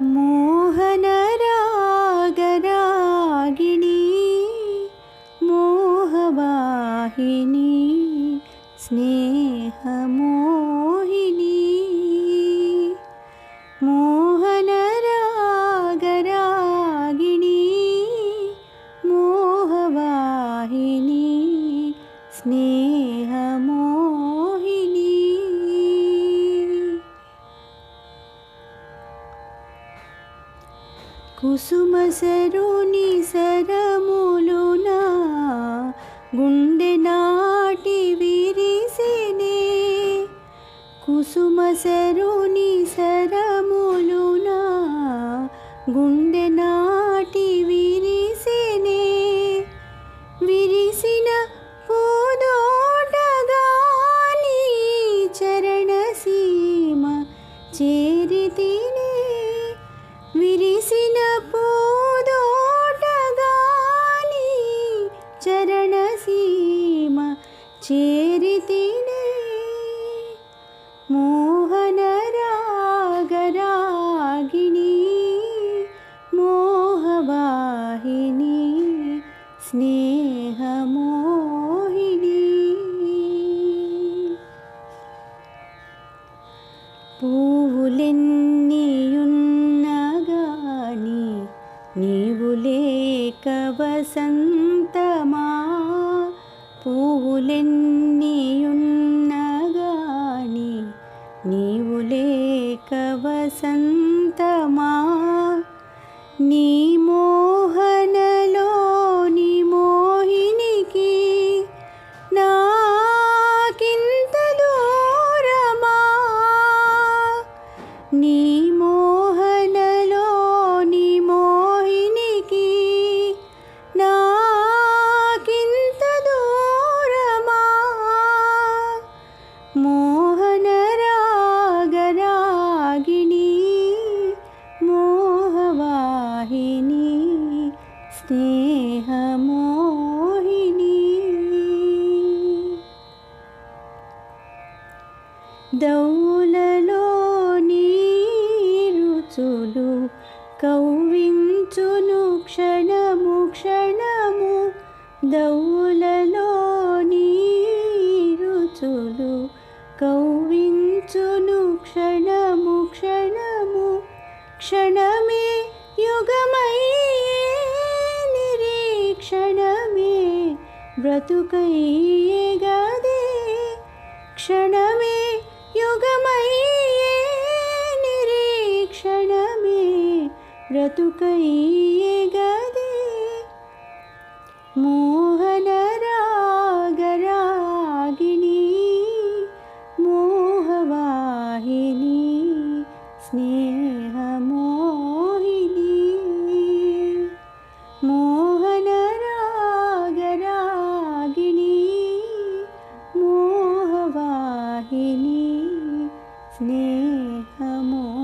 मोहनरागरागिणी मोहवाहिनी स्नेहमोहिनी కుసుమ సరుని సరములున గుండె నాటి విరిసినే. కుసుమ సరుని సరములున గుండె నాటి విరిసినే. విరిసిన పూదోటగాని చరణ సీమ చేరితినే. విరిసి रणसीमा चेरितिनि मोहनरागरागिणी मोहवाहिनी स्नेहमोहिनी। मोहिनीयुन् నీవు లేక వసంతమా? పువ్వులెన్నియున్నగాని నీవు లేక వసంత దౌలలో నీరుచులు కౌవించును క్షణము క్షణము. దౌలలో నీరుచులు కౌవించును క్షణము క్షణము. క్షణమే యుగమయ్యే నిరీక్షణమే బ్రతుకయ్యేగా ऋतुकी ग मोहनरागरागिनी मोहाहिनी स्ने मोहिनी। मोहन रागराग्नि मोहाहिनी स्ने मो